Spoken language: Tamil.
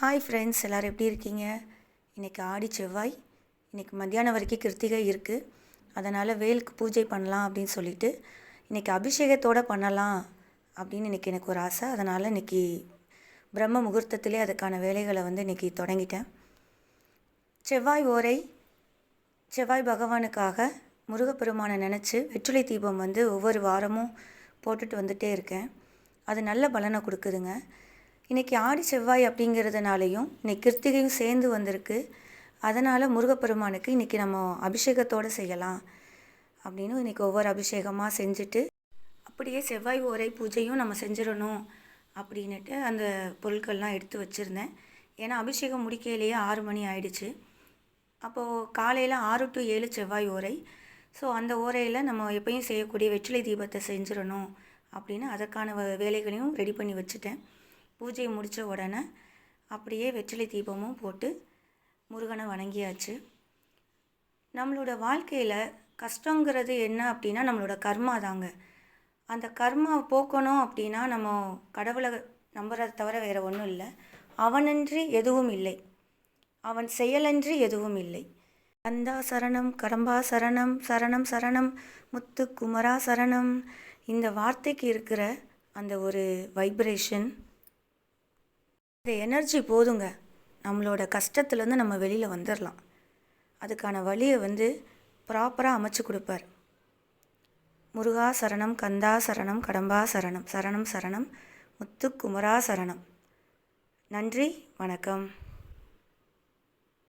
ஹாய் ஃப்ரெண்ட்ஸ் எல்லோரும் எப்படி இருக்கீங்க? இன்றைக்கி ஆடி செவ்வாய். இன்றைக்கி மத்தியானம் வரைக்கும் கிருத்திகை இருக்குது அதனால் வேலுக்கு பூஜை பண்ணலாம் அப்படின்னு சொல்லிட்டு இன்றைக்கி அபிஷேகத்தோடு பண்ணலாம் அப்படின்னு இன்றைக்கி எனக்கு ஒரு ஆசை. அதனால் இன்றைக்கி பிரம்ம முகூர்த்தத்திலே அதுக்கான வேலைகளை வந்து இன்றைக்கி தொடங்கிட்டேன். செவ்வாய் ஓரை செவ்வாய் பகவானுக்காக முருகப்பெருமானை நினச்சி வெற்றிலை தீபம் வந்து ஒவ்வொரு வாரமும் போட்டுட்டு வந்துகிட்டே இருக்கேன். அது நல்ல பலனை கொடுக்குதுங்க. இன்றைக்கி ஆடி செவ்வாய் அப்படிங்கிறதுனாலையும் இன்றைக்கி கிருத்திகையும் சேர்ந்து வந்திருக்கு. அதனால் முருகப்பெருமானுக்கு இன்றைக்கி நம்ம அபிஷேகத்தோடு செய்யலாம் அப்படின்னு இன்றைக்கி ஒவ்வொரு அபிஷேகமாக செஞ்சுட்டு அப்படியே செவ்வாய் ஓரை பூஜையும் நம்ம செஞ்சிடணும் அப்படின்னுட்டு அந்த பொருட்கள்லாம் எடுத்து வச்சுருந்தேன். ஏன்னா அபிஷேகம் முடிக்கையிலேயே ஆறு மணி ஆயிடுச்சு. அப்போது காலையில் ஆறு டு ஏழு செவ்வாய் ஓரை. ஸோ அந்த ஓரையில் நம்ம எப்பயும் செய்யக்கூடிய வெற்றிலை தீபத்தை செஞ்சிடணும் அப்படின்னு அதற்கான வ- வேலைகளையும் ரெடி பண்ணி வச்சுட்டேன். பூஜையை முடித்த உடனே அப்படியே வெற்றிலை தீபமும் போட்டு முருகனை வணங்கியாச்சு. நம்மளோட வாழ்க்கையில் கஷ்டங்கிறது என்ன அப்படின்னா நம்மளோட கர்மா தாங்க. அந்த கர்மா போக்கணும் அப்படின்னா நம்ம கடவுளை நம்புறதை தவிர வேறு ஒன்றும் இல்லை. அவனன்றி எதுவும் இல்லை. அவன் செயலன்றி எதுவும் இல்லை. கந்தா சரணம் கடம்பா சரணம் சரணம் சரணம் முத்து குமரா சரணம். இந்த வார்த்தைக்கு இருக்கிற அந்த ஒரு வைப்ரேஷன் இந்த எனர்ஜி போதுங்க. நம்மளோட கஷ்டத்துலேருந்து நம்ம வெளியில் வந்துடலாம் அதுக்கான வழியை வந்து ப்ராப்பராக அமைச்சு கொடுப்பார். முருகா சரணம் கந்தா சரணம் கடம்பா சரணம் சரணம் சரணம் முத்து குமரா சரணம். நன்றி வணக்கம்.